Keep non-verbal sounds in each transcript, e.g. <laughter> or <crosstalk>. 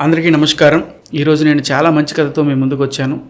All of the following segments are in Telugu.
అందరికీ నమస్కారం. ఈరోజు నేను చాలా మంచి కథతో మీ ముందుకు వచ్చాను.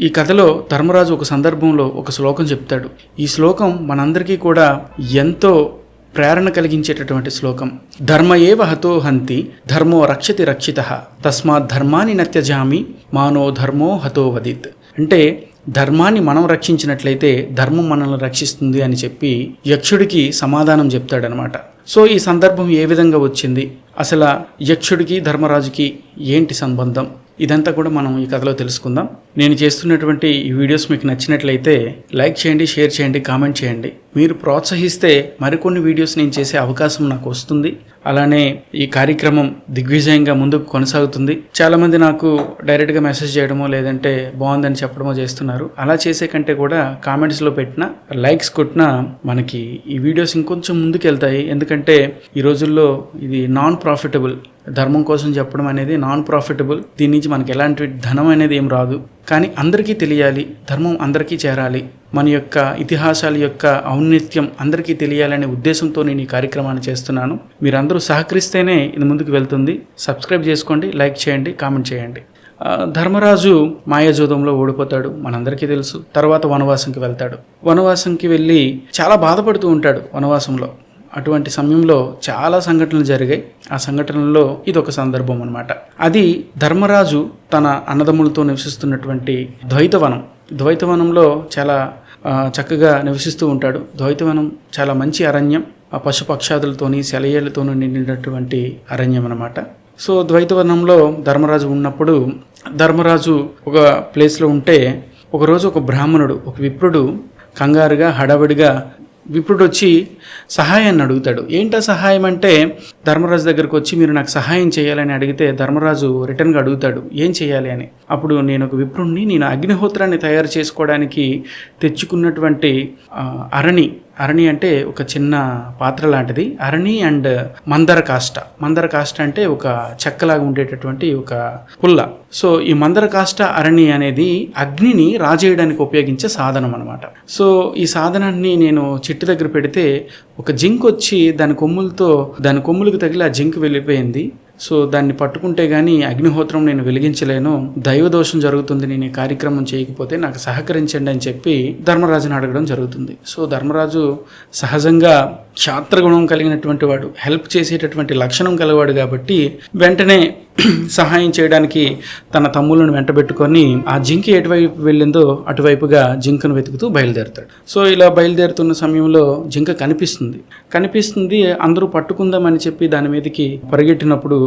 ఈ కథలో ధర్మరాజు ఒక సందర్భంలో ఒక శ్లోకం చెప్తాడు. ఈ శ్లోకం మనందరికీ కూడా ఎంతో ప్రేరణ కలిగించేటటువంటి శ్లోకం. ధర్మ ఏవ హతో హంతి ధర్మో రక్షతి రక్షిత తస్మాత్ ధర్మాన్ని నత్యజామి మానో ధర్మో హతో వదిత్. అంటే ధర్మాన్ని మనం రక్షించినట్లయితే ధర్మం మనల్ని రక్షిస్తుంది అని చెప్పి యక్షుడికి సమాధానం చెప్తాడనమాట. సో ఈ సందర్భం ఏ విధంగా వచ్చింది? అసలు యక్షుడికి ధర్మరాజుకి ఏంటి సంబంధం? ఇదంతా కూడా మనం ఈ కథలో తెలుసుకుందాం. నేను చేస్తున్నటువంటి ఈ వీడియోస్ మీకు నచ్చినట్లయితే లైక్ చేయండి షేర్ చేయండి కామెంట్ చేయండి. మీరు ప్రోత్సహిస్తే మరికొన్ని వీడియోస్ నేను చేసే అవకాశం నాకు వస్తుంది. అలానే ఈ కార్యక్రమం దిగ్విజయంగా ముందుకు కొనసాగుతుంది. చాలామంది నాకు డైరెక్ట్గా మెసేజ్ చేయడమో లేదంటే బాగుందని చెప్పడమో చేస్తున్నారు. అలా చేసే కంటే కూడా కామెంట్స్లో పెట్టిన లైక్స్ కొట్టినా మనకి ఈ వీడియోస్ ఇంకొంచెం ముందుకు వెళ్తాయి ఎందుకంటే ఈ రోజుల్లో ఇది నాన్ ప్రాఫిటబుల్ ధర్మం కోసం చెప్పడం అనేది నాన్ ప్రాఫిటబుల్ దీని నుంచి మనకి ఎలాంటి ధనం అనేది ఏం రాదు. కానీ అందరికీ తెలియాలి ధర్మం అందరికీ చేరాలి. మన యొక్క ఇతిహాసాల యొక్క ఔన్నత్యం అందరికీ తెలియాలనే ఉద్దేశంతో నేను ఈ కార్యక్రమాన్ని చేస్తున్నాను. మీరందరూ సహకరిస్తేనే ఇది ముందుకు వెళ్తుంది. సబ్స్క్రైబ్ చేసుకోండి లైక్ చేయండి కామెంట్ చేయండి. ధర్మరాజు మాయాజోదంలో ఓడిపోతాడు. మనందరికీ తెలుసు. తర్వాత వనవాసంకి వెళ్తాడు. వనవాసంకి వెళ్ళి చాలా బాధపడుతూ ఉంటాడు వనవాసంలో. అటువంటి సమయంలో చాలా సంఘటనలు జరిగాయి. ఆ సంఘటనల్లో ఇది ఒక సందర్భం అనమాట అది ధర్మరాజు తన అన్నదమ్ములతో నివసిస్తున్నటువంటి ద్వైతవనం. ద్వైతవనంలో చాలా చక్కగా నివసిస్తూ ఉంటాడు. ద్వైతవనం చాలా మంచి అరణ్యం. ఆ పశుపక్షాదులతోని సెలయేళ్ళతోనూ నిండినటువంటి అరణ్యం అనమాట సో ద్వైతవనంలో ధర్మరాజు ఉన్నప్పుడు ధర్మరాజు ఒక ప్లేస్లో ఉంటే ఒకరోజు ఒక బ్రాహ్మణుడు ఒక విప్రుడు కంగారుగా హడావిడిగా విప్రుడు వచ్చి సహాయాన్ని అడుగుతాడు. ఏంటా సహాయం అంటే ధర్మరాజు దగ్గరకు వచ్చి మీరు నాకు సహాయం చేయాలని అడిగితే ధర్మరాజు రిటర్న్గా అడుగుతాడు. ఏం చేయాలి అని? అప్పుడు నేను ఒక విప్రుణ్ణి నేను అగ్నిహోత్రాన్ని తయారు చేసుకోవడానికి తెచ్చుకున్నటువంటి అరణి అరణి అంటే ఒక చిన్న పాత్ర లాంటిది. అరణి అండ్ మందర కాష్ట మందర కాష్ట అంటే ఒక చెక్కలాగా ఉండేటటువంటి ఒక పుల్ల. సో ఈ మందర కాష్ట అరణి అనేది అగ్నిని రాజేయడానికి ఉపయోగించే సాధనం అనమాట సో ఈ సాధనాన్ని నేను చెట్టు దగ్గర పెడితే ఒక జింక్ వచ్చి దాని కొమ్ములతో దాని కొమ్ములకు తగిలి ఆ జింక్ వెళ్ళిపోయింది. సో దాన్ని పట్టుకుంటే కానీ అగ్నిహోత్రం నేను వెలిగించలేను దైవదోషం జరుగుతుంది నేను ఈ కార్యక్రమం చేయకపోతే నాకు సహకరించండి అని చెప్పి ధర్మరాజుని అడగడం జరుగుతుంది. సో ధర్మరాజు సహజంగా శాస్త్రగుణం కలిగినటువంటి వాడు హెల్ప్ చేసేటటువంటి లక్షణం కలవాడు కాబట్టి వెంటనే <clears throat> సహాయం చేయడానికి తన తమ్ములను వెంటబెట్టుకొని ఆ జింక ఎటువైపు వెళ్ళిందో అటువైపుగా జింకను వెతుకుతూ బయలుదేరుతాడు. సో ఇలా బయలుదేరుతున్న సమయంలో జింక కనిపిస్తుంది. కనిపిస్తుంది అందరూ పట్టుకుందామని చెప్పి దాని మీదకి పరిగెట్టినప్పుడు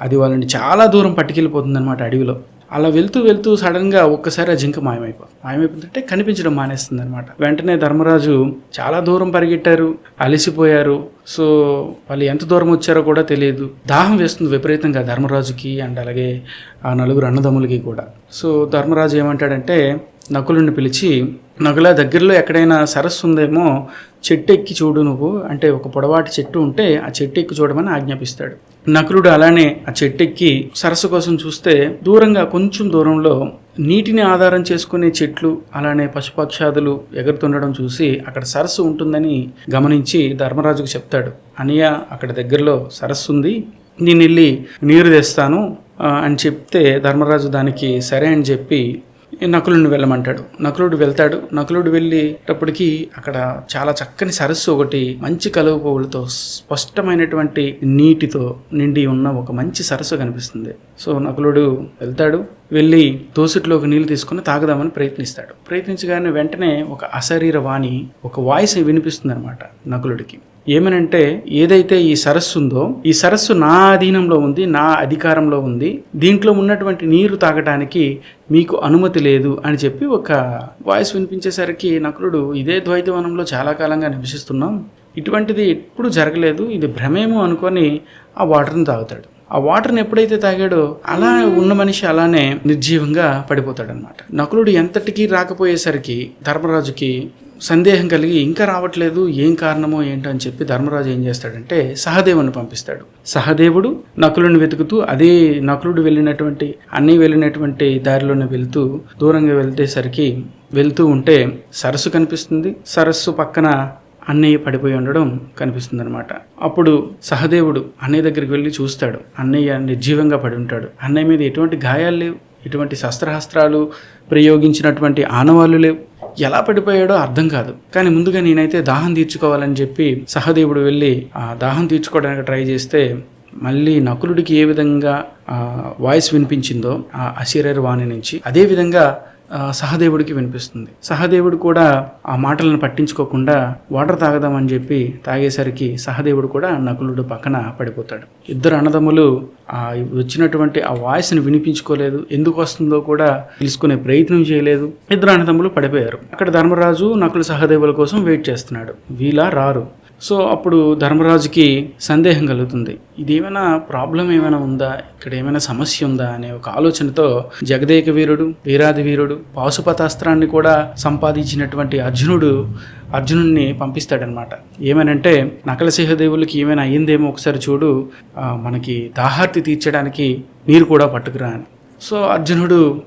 అది వాళ్ళని చాలా దూరం పట్టుకెళ్ళిపోతుంది అనమాట అడవిలో. అలా వెళ్తూ వెళ్తూ సడన్గా ఒక్కసారి ఆ జింక మాయమైపోతుంది మాయమైపోతుంటే కనిపించడం మానేస్తుంది అనమాట వెంటనే ధర్మరాజు చాలా దూరం పరిగెట్టారు అలసిపోయారు. సో వాళ్ళు ఎంత దూరం వచ్చారో కూడా తెలియదు. దాహం వేస్తుంది విపరీతంగా ధర్మరాజుకి అండ్ అలాగే ఆ నలుగురు అన్నదమ్ములకి కూడా. సో ధర్మరాజు ఏమంటాడంటే నకులుని పిలిచి నకుల దగ్గరలో ఎక్కడైనా సరస్సు ఉందేమో చెట్టు ఎక్కి చూడు నువ్వు. అంటే ఒక పొడవాటి చెట్టు ఉంటే ఆ చెట్టు ఎక్కి చూడమని ఆజ్ఞాపిస్తాడు. నకులుడు అలానే ఆ చెట్టు ఎక్కి సరస్సు కోసం చూస్తే దూరంగా కొంచెం దూరంలో నీటిని ఆధారం చేసుకునే చెట్లు అలానే పశుపక్షాదులు ఎగురుతుండడం చూసి అక్కడ సరస్సు ఉంటుందని గమనించి ధర్మరాజుకు చెప్తాడు. అనియ అక్కడ దగ్గరలో సరస్సు ఉంది నేను వెళ్ళి నీరు తెస్తాను. అని చెప్తే ధర్మరాజు దానికి సరే అని చెప్పి నకులుని వెళ్ళమంటాడు. నకులుడు వెళ్తాడు. నకులుడు వెళ్ళేటప్పటికి అక్కడ చాలా చక్కని సరస్సు ఒకటి మంచి కలువ పువ్వులతో స్పష్టమైనటువంటి నీటితో నిండి ఉన్న ఒక మంచి సరస్సు కనిపిస్తుంది. సో నకులుడు వెళ్తాడు. వెళ్ళి దోసిట్లోకి నీళ్ళు తీసుకుని తాగదామని ప్రయత్నిస్తాడు. ప్రయత్నించగానే వెంటనే ఒక అశరీర వాణి ఒక వాయిస్ వినిపిస్తుంది అనమాట నకులుడికి. ఏమనంటే ఏదైతే ఈ సరస్సు ఉందో ఈ సరస్సు నా అధీనంలో ఉంది నా అధికారంలో ఉంది దీంట్లో ఉన్నటువంటి నీరు తాగడానికి మీకు అనుమతి లేదు అని చెప్పి ఒక వాయిస్ వినిపించేసరికి నకులుడు ఇదే ద్వైతవనంలో చాలా కాలంగా నివసిస్తున్నాం. ఇటువంటిది ఎప్పుడు జరగలేదు. ఇది భ్రమేమో అనుకొని ఆ వాటర్ని తాగుతాడు. ఆ వాటర్ని ఎప్పుడైతే తాగాడో అలా ఉన్న మనిషి అలానే నిర్జీవంగా పడిపోతాడనమాట నకులుడు ఎంతటికీ రాకపోయేసరికి ధర్మరాజుకి సందేహం కలిగి ఇంకా రావట్లేదు ఏం కారణమో ఏంటో అని చెప్పి ధర్మరాజు ఏం చేస్తాడంటే సహదేవుని పంపిస్తాడు. సహదేవుడు నకులుని వెతుకుతూ అదే నకులుడు వెళ్ళినటువంటి అన్నీ వెళ్ళినటువంటి దారిలోనే వెళ్తూ దూరంగా వెళ్తేసరికి వెళ్తూ ఉంటే సరస్సు కనిపిస్తుంది. సరస్సు పక్కన అన్నయ్య పడిపోయి ఉండడం కనిపిస్తుంది అనమాట అప్పుడు సహదేవుడు అన్నయ్య దగ్గరికి వెళ్ళి చూస్తాడు. అన్నయ్య నిర్జీవంగా పడి ఉంటాడు. అన్నయ్య మీద ఎటువంటి గాయాలు లేవు. ఎటువంటి శస్త్రహస్త్రాలు ప్రయోగించినటువంటి ఆనవాళ్ళు లేవు. ఎలా పడిపోయాడో అర్థం కాదు. కానీ ముందుగా నేనైతే దాహం తీర్చుకోవాలని చెప్పి సహదేవుడు వెళ్ళి ఆ దాహం తీర్చుకోవడానికి ట్రై చేస్తే మళ్ళీ నకులుడికి ఏ విధంగా వాయిస్ వినిపించిందో ఆ అశరీర వాణి నుంచి అదే విధంగా సహదేవుడికి వినిపిస్తుంది. సహదేవుడు కూడా ఆ మాటలను పట్టించుకోకుండా వాటర్ తాగదామని చెప్పి తాగేసరికి సహదేవుడు కూడా నకులుడు పక్కన పడిపోతాడు. ఇద్దరు అన్నదమ్ములు ఆ వచ్చినటువంటి ఆ వాయిస్ని వినిపించుకోలేదు. ఎందుకు వస్తుందో కూడా తెలుసుకునే ప్రయత్నం చేయలేదు. ఇద్దరు అన్నదమ్ములు పడిపోయారు. అక్కడ ధర్మరాజు నకులు సహదేవుల కోసం వెయిట్ చేస్తున్నాడు. వీలా రారు. సో అప్పుడు ధర్మరాజుకి సందేహం కలుగుతుంది. ఇదేమైనా ప్రాబ్లం ఏమైనా ఉందా? ఇక్కడ ఏమైనా సమస్య ఉందా? అనే ఒక ఆలోచనతో జగదేక వీరుడు వీరాది వీరుడు పాశుపతాస్త్రాన్ని కూడా సంపాదించినటువంటి అర్జునుడు అర్జునుడిని పంపిస్తాడనమాట ఏమనంటే నకలసింహదేవులకి ఏమైనా అయ్యిందేమో ఒకసారి చూడు మనకి దాహార్తి తీర్చడానికి నీరు కూడా పట్టుకురా అని. సో అర్జునుడు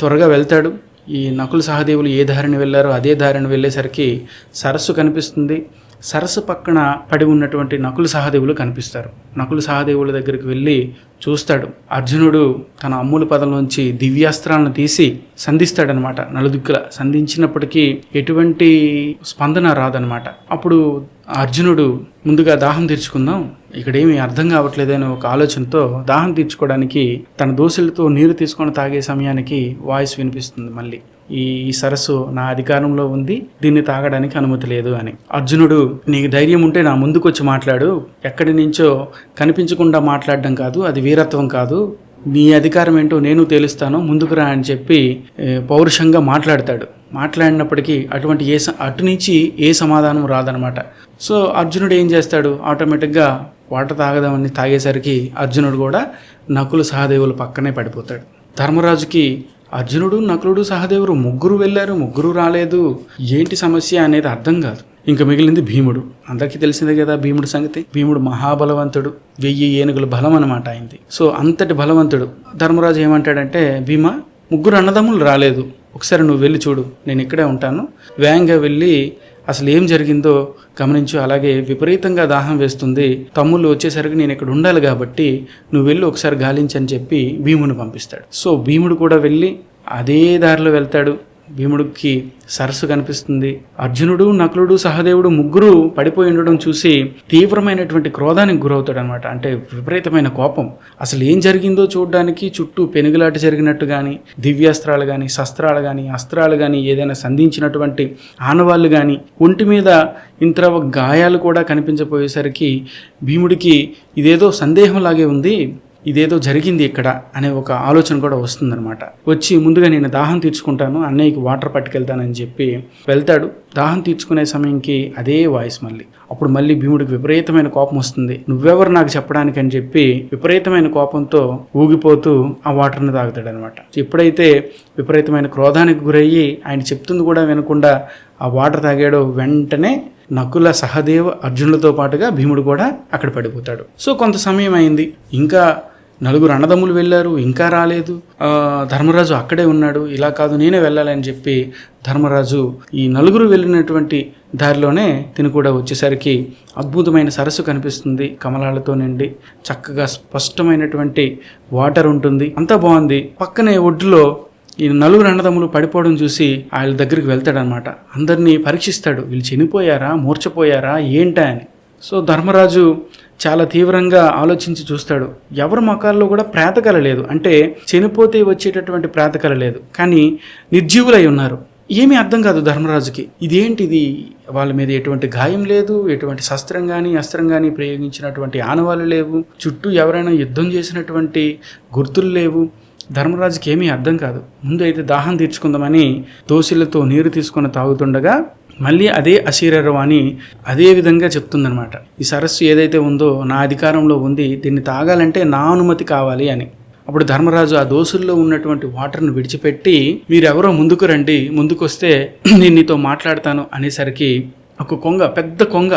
త్వరగా వెళ్తాడు. ఈ నకుల సహదేవులు ఏ దారిని వెళ్ళారో అదే దారిని వెళ్ళేసరికి సరస్సు కనిపిస్తుంది. సరస్సు పక్కన పడి ఉన్నటువంటి నకులు సహదేవులు కనిపిస్తారు. నకులు సహదేవుల దగ్గరికి వెళ్ళి చూస్తాడు. అర్జునుడు తన అమ్ముల పదంలోంచి దివ్యాస్త్రాలను తీసి సంధిస్తాడనమాట. నలుదిక్కుల సంధించినప్పటికీ ఎటువంటి స్పందన రాదనమాట. అప్పుడు అర్జునుడు ముందుగా దాహం తీర్చుకుందాం. ఇక్కడేమి అర్థం కావట్లేదనే ఒక ఆలోచనతో దాహం తీర్చుకోవడానికి తన దోశలతో నీరు తీసుకొని తాగే సమయానికి వాయిస్ వినిపిస్తుంది మళ్ళీ. ఈ ఈ సరస్సు నా అధికారంలో ఉంది దీన్ని తాగడానికి అనుమతి లేదు అని. అర్జునుడు నీకు ధైర్యం ఉంటే నా ముందుకొచ్చి మాట్లాడు. ఎక్కడి నుంచో కనిపించకుండా మాట్లాడడం కాదు అది వీరత్వం కాదు. నీ అధికారం ఏంటో నేను తేలుస్తాను ముందుకు రా అని చెప్పి పౌరుషంగా మాట్లాడతాడు. మాట్లాడినప్పటికీ అటువంటి ఏ స- అటు నుంచి ఏ సమాధానం రాదనమాట. సో అర్జునుడు ఏం చేస్తాడు? ఆటోమేటిక్గా వాటర్ తాగదామని తాగేసరికి అర్జునుడు కూడా నకులు సహదేవులు పక్కనే పడిపోతాడు. ధర్మరాజుకి అర్జునుడు నకులుడు సహదేవుడు ముగ్గురు వెళ్ళారు ముగ్గురు రాలేదు. ఏంటి సమస్య అనేది అర్థం కాదు. ఇంకా మిగిలింది భీముడు. అందరికీ తెలిసిందే కదా భీముడు సంగతి. భీముడు మహాబలవంతుడు వెయ్యి ఏనుగుల బలం అనమాట అయింది సో అంతటి బలవంతుడు. ధర్మరాజు ఏమంటాడంటే భీమ ముగ్గురు అన్నదమ్ములు రాలేదు. ఒకసారి నువ్వు వెళ్ళి చూడు. నేను ఇక్కడే ఉంటాను. వేగంగా వెళ్ళి అసలు ఏం జరిగిందో గమనించు. అలాగే విపరీతంగా దాహం వేస్తుంది. తమ్ముళ్ళు వచ్చేసరికి నేను ఇక్కడ ఉండాలి కాబట్టి నువ్వు వెళ్ళి ఒకసారి గాలించని చెప్పి భీముని పంపిస్తాడు. సో భీముడు కూడా వెళ్ళి అదే దారిలో వెళ్తాడు. భీముడికి సరస్సు కనిపిస్తుంది. అర్జునుడు నకులుడు సహదేవుడు ముగ్గురు పడిపోయి ఉండడం చూసి తీవ్రమైనటువంటి క్రోధానికి గురవుతాడు అనమాట అంటే విపరీతమైన కోపం. అసలు ఏం జరిగిందో చూడడానికి చుట్టూ పెనుగులాట జరిగినట్టు కానీ దివ్యాస్త్రాలు కానీ శస్త్రాలు కానీ అస్త్రాలు కానీ ఏదైనా సంధించినటువంటి ఆనవాళ్ళు కానీ ఒంటి మీద ఇంత గాయాలు కూడా కనిపించపోయేసరికి భీముడికి ఇదేదో సందేహంలాగే ఉంది. ఇదేదో జరిగింది ఇక్కడ అనే ఒక ఆలోచన కూడా వస్తుందన్నమాట. వచ్చి ముందుగా నేను దాహం తీర్చుకుంటాను అన్నయ్యకి వాటర్ పట్టుకెళ్తానని చెప్పి వెళ్తాడు. దాహం తీర్చుకునే సమయంకి అదే వాయిస్ మళ్ళీ. అప్పుడు మళ్ళీ భీముడికి విపరీతమైన కోపం వస్తుంది. నువ్వెవరు నాకు చెప్పడానికి? అని చెప్పి విపరీతమైన కోపంతో ఊగిపోతూ ఆ వాటర్ని తాగుతాడు అనమాట ఎప్పుడైతే విపరీతమైన క్రోధానికి గురయ్యి ఆయన చెప్తుంది కూడా వినకుండా ఆ వాటర్ తాగాడో వెంటనే నకుల సహదేవ అర్జునులతో పాటుగా భీముడు కూడా అక్కడ పడిపోతాడు. సో కొంత సమయం అయింది. ఇంకా నలుగురు అన్నదమ్ములు వెళ్ళారు ఇంకా రాలేదు. ధర్మరాజు అక్కడే ఉన్నాడు. ఇలా కాదు నేనే వెళ్ళాలని చెప్పి ధర్మరాజు ఈ నలుగురు వెళ్ళినటువంటి దారిలోనే తిని కూడా వచ్చేసరికి అద్భుతమైన సరస్సు కనిపిస్తుంది కమలాలతో నిండి. చక్కగా స్పష్టమైనటువంటి వాటర్ ఉంటుంది. అంతా బాగుంది. పక్కనే ఒడ్డులో ఈ నలుగురు అన్నదమ్ములు పడిపోవడం చూసి వాళ్ళ దగ్గరికి వెళ్తాడనమాట. అందరినీ పరీక్షిస్తాడు. వీళ్ళు చనిపోయారా? మూర్చపోయారా ఏంటా అని. సో ధర్మరాజు చాలా తీవ్రంగా ఆలోచించి చూస్తాడు. ఎవరి మొఖాల్లో కూడా ప్రాతకల లేదు. అంటే చనిపోతే వచ్చేటటువంటి ప్రాతకల లేదు. కానీ నిర్జీవులై ఉన్నారు. ఏమీ అర్థం కాదు ధర్మరాజుకి. ఇదేంటిది? వాళ్ళ మీద ఎటువంటి గాయం లేదు. ఎటువంటి శస్త్రం కానీ అస్త్రం కానీ ప్రయోగించినటువంటి ఆనవాళ్ళు లేవు. చుట్టూ ఎవరైనా యుద్ధం చేసినటువంటి గుర్తులు లేవు. ధర్మరాజుకి ఏమీ అర్థం కాదు. ముందు అయితే దాహం తీర్చుకుందామని దోశలతో నీరు తీసుకొని తాగుతుండగా మళ్ళీ అదే అశీరవాణి అదే విధంగా చెప్తుందనమాట ఈ సరస్సు ఏదైతే ఉందో నా అధికారంలో ఉంది దీన్ని తాగాలంటే నా అనుమతి కావాలి అని. అప్పుడు ధర్మరాజు ఆ దోసుల్లో ఉన్నటువంటి వాటర్ను విడిచిపెట్టి మీరెవరో ముందుకు రండి ముందుకొస్తే నేను నీతో మాట్లాడతాను అనేసరికి ఒక కొంగ పెద్ద కొంగ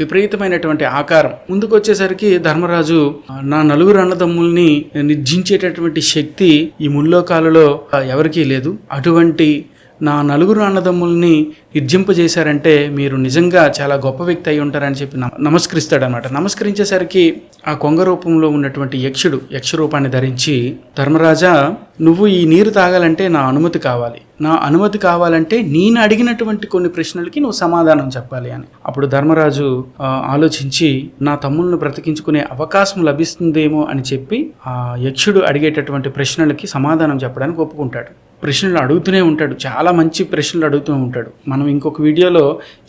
విపరీతమైనటువంటి ఆకారం ముందుకు వచ్చేసరికి ధర్మరాజు నా నలుగురు అన్నదమ్ముల్ని నిర్జించేటటువంటి శక్తి ఈ ముల్లోకాలలో ఎవరికీ లేదు. అటువంటి నా నలుగురు అన్నదమ్ముల్ని నిర్జింపజేశారంటే మీరు నిజంగా చాలా గొప్ప వ్యక్తి అయి ఉంటారని చెప్పి నమస్కరిస్తాడనమాట నమస్కరించేసరికి ఆ కొంగ రూపంలో ఉన్నటువంటి యక్షుడు యక్ష రూపాన్ని ధరించి ధర్మరాజా నువ్వు ఈ నీరు తాగాలంటే నా అనుమతి కావాలి. నా అనుమతి కావాలంటే నేను అడిగినటువంటి కొన్ని ప్రశ్నలకి నువ్వు సమాధానం చెప్పాలి అని. అప్పుడు ధర్మరాజు ఆలోచించి నా తమ్ముళ్ళను బ్రతికించుకునే అవకాశం లభిస్తుందేమో అని చెప్పి ఆ యక్షుడు అడిగేటటువంటి ప్రశ్నలకి సమాధానం చెప్పడానికి ఒప్పుకుంటాడు. ప్రశ్నలు అడుగుతూనే ఉంటాడు. చాలా మంచి ప్రశ్నలు అడుగుతూ ఉంటాడు. మనం ఇంకొక వీడియోలో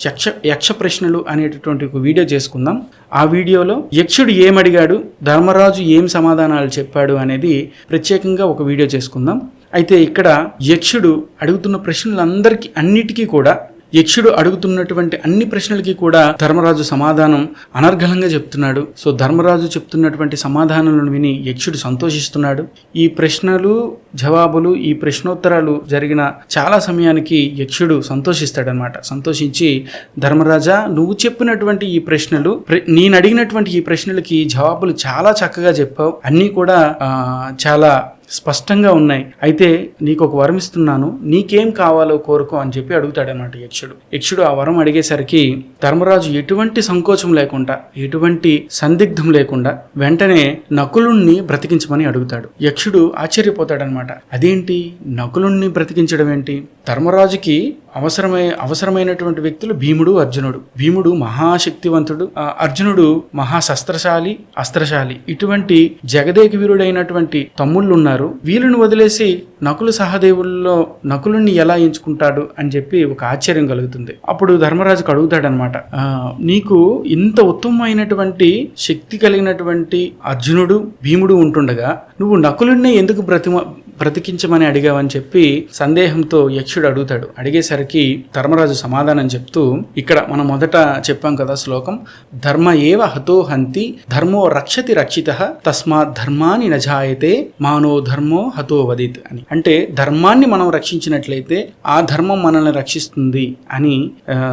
యక్ష యక్ష ప్రశ్నలు అనేటటువంటి ఒక వీడియో చేసుకుందాం. ఆ వీడియోలో యక్షుడు ఏమడిగాడు ధర్మరాజు ఏం సమాధానాలు చెప్పాడు అనేది ప్రత్యేకంగా ఒక వీడియో చేసుకుందాం. అయితే ఇక్కడ యక్షుడు అడుగుతున్న ప్రశ్నలందరికీ అన్నిటికీ కూడా యక్షుడు అడుగుతున్నటువంటి అన్ని ప్రశ్నలకి కూడా ధర్మరాజు సమాధానం అనర్గళంగా చెప్తున్నాడు. సో ధర్మరాజు చెప్తున్నటువంటి సమాధానాలను విని యక్షుడు సంతోషిస్తున్నాడు. ఈ ప్రశ్నలు జవాబులు ఈ ప్రశ్నోత్తరాలు జరిగిన చాలా సమయానికి యక్షుడు సంతోషిస్తాడనమాట సంతోషించి ధర్మరాజా నువ్వు చెప్పినటువంటి ఈ ప్రశ్నలు ప్ర- నేను అడిగినటువంటి ఈ ప్రశ్నలకి జవాబులు చాలా చక్కగా చెప్పావు. అన్నీ కూడా చాలా స్పష్టంగా ఉన్నాయి. అయితే నీకు ఒక వరం ఇస్తున్నాను. నీకేం కావాలో కోరుకో అని చెప్పి అడుగుతాడనమాట యక్షుడు. యక్షుడు ఆ వరం అడిగేసరికి ధర్మరాజు ఎటువంటి సంకోచం లేకుండా ఎటువంటి సందిగ్ధం లేకుండా వెంటనే నకులుణ్ణి బ్రతికించమని అడుగుతాడు. యక్షుడు ఆశ్చర్యపోతాడనమాట అదేంటి? నకులుణ్ణి బ్రతికించడం ఏంటి ధర్మరాజుకి అవసరమై అవసరమైనటువంటి వ్యక్తులు భీముడు అర్జునుడు. భీముడు మహాశక్తివంతుడు. అర్జునుడు మహాశస్త్రశాలి అస్త్రశాలి. ఇటువంటి జగదేక వీరుడైనటువంటి తమ్ముళ్ళు ఉన్నారు వీళ్ళని వదిలేసి నకులు సహదేవుల్లో నకులుని ఎలా ఎంచుకుంటాడు అని చెప్పి ఒక ఆశ్చర్యం కలుగుతుంది. అప్పుడు ధర్మరాజుకు అడుగుతాడనమాట నీకు ఇంత ఉత్తమమైనటువంటి శక్తి కలిగినటువంటి అర్జునుడు భీముడు ఉంటుండగా నువ్వు నకులున్నే ఎందుకు బ్రతిమ బ్రతికించమని అడిగావని చెప్పి సందేహంతో యక్షుడు అడుగుతాడు. అడిగేసరికి ధర్మరాజు సమాధానం చెప్తూ ఇక్కడ మనం మొదట చెప్పాం కదా శ్లోకం ధర్మ ఏవ హతో హంతి ధర్మో రక్షతి రక్షిత తస్మాత్ ధర్మాన్ని నజాయతే మానో ధర్మో హతో వదిత్ అని. అంటే ధర్మాన్ని మనం రక్షించినట్లయితే ఆ ధర్మం మనల్ని రక్షిస్తుంది అని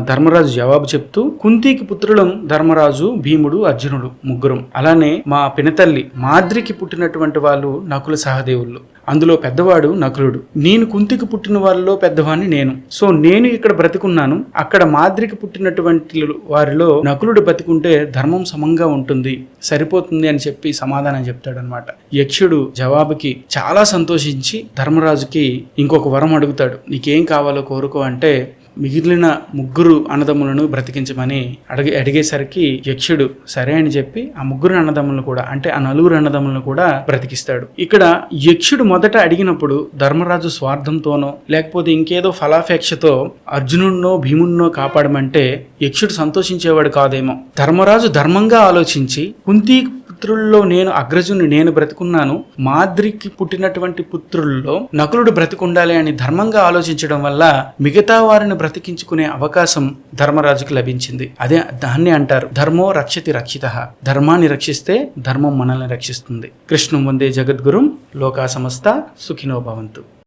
ధర్మరాజు జవాబు చెప్తూ కుంతికి పుత్రులం ధర్మరాజు భీముడు అర్జునుడు ముగ్గురం. అలానే మా పినతల్లి మాద్రికి పుట్టినటువంటి వాళ్ళు నకుల సహదేవుళ్ళు. అందులో పెద్దవాడు నకులుడు. నేను కుంతికి పుట్టిన వారిలో పెద్దవాణ్ణి నేను. సో నేను ఇక్కడ బ్రతికున్నాను. అక్కడ మాద్రికి పుట్టినటువంటి వారిలో నకులుడు బతికుంటే ధర్మం సమంగా ఉంటుంది. సరిపోతుంది అని చెప్పి సమాధానం చెప్తాడనమాట యక్షుడు జవాబుకి చాలా సంతోషించి ధర్మరాజుకి ఇంకొక వరం అడుగుతాడు. నీకేం కావాలో కోరుకో అంటే మిగిలిన ముగ్గురు అన్నదమ్ములను బ్రతికించమని అడిగి అడిగేసరికి యక్షుడు సరే అని చెప్పి ఆ ముగ్గురు అన్నదమ్ములను కూడా అంటే ఆ నలుగురు అన్నదమ్ములను కూడా బ్రతికిస్తాడు. ఇక్కడ యక్షుడు మొదట అడిగినప్పుడు ధర్మరాజు స్వార్థంతోనో లేకపోతే ఇంకేదో ఫలాపేక్షతో అర్జునుడినో భీముడినో కాపాడమంటే యక్షుడు సంతోషించేవాడు కాదేమో. ధర్మరాజు ధర్మంగా ఆలోచించి కుంతి పుత్రుల్లో నేను అగ్రజుని నేను బ్రతికున్నాను. మాద్రికి పుట్టినటువంటి పుత్రుల్లో నకులుడు బ్రతికుండాలి అని ధర్మంగా ఆలోచించడం వల్ల మిగతా వారిని బ్రతికించుకునే అవకాశం ధర్మరాజుకు లభించింది. అదే దాన్ని అంటారు ధర్మో రక్షతి రక్షిత. ధర్మాన్ని రక్షిస్తే ధర్మం మనల్ని రక్షిస్తుంది. కృష్ణం వందే జగద్గురుం లోకా సమస్త సుఖినో భవంతు.